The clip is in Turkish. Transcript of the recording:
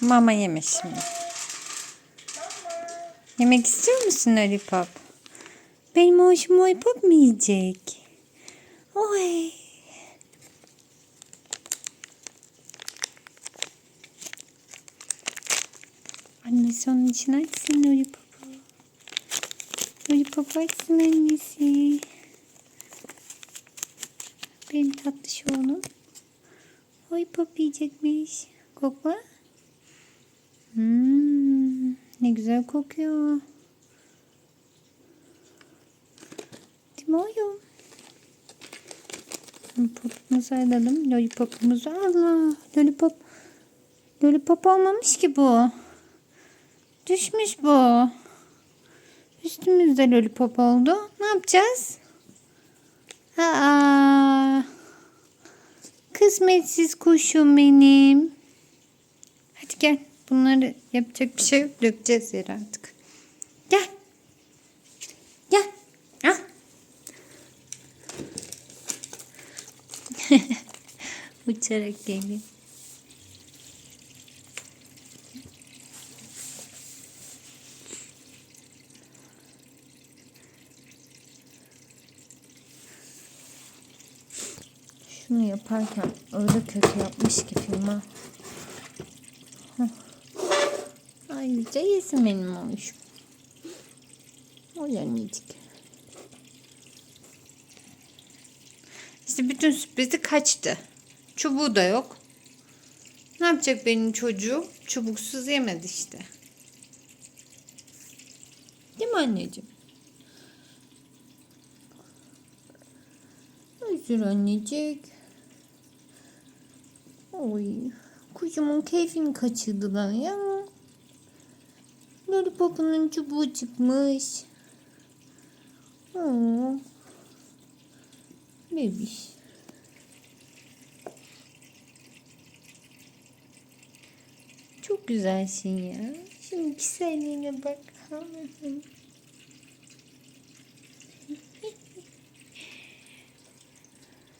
Mama yemiş şimdi. Yemek istiyor musun Lollipop? Benim hoşum Lollipop mu yiyecek? Oy. Annesi onun için açsın Lollipop'u. Lollipop açsın annesi. Benim tatlı şu oğlum. Lollipop yiyecekmiş. Kokla. Hmm, ne güzel kokuyor. Oğlum? Lollipopumuzu alalım. Lollipopumuzu Allah. Lollipop. Lollipop olmamış ki bu. Düşmüş bu. Üstümüzde lollipop oldu. Ne yapacağız? Kısmetsiz kuşum benim. Hadi gel. Bunları yapacak bir şey yok. Dökeceğiz yere artık. Gel. Gel. Al. Uçarak geliyor. Şunu yaparken öyle kötü yapmış ki firma. Hah. Ayrıca yesin benim olmuşum. Oynayacak. İşte bütün sürprizi kaçtı. Çubuğu da yok. Ne yapacak benim çocuğum? Çubuksuz yemedi işte. Değil mi anneciğim? Özür annecik. Oy. Kuşumun keyfini kaçırdılar ya. Lollipopunun çubuğu çıkmış. Oo. Bebiş. Çok güzelsin ya. Şimdi güzelliğine bak.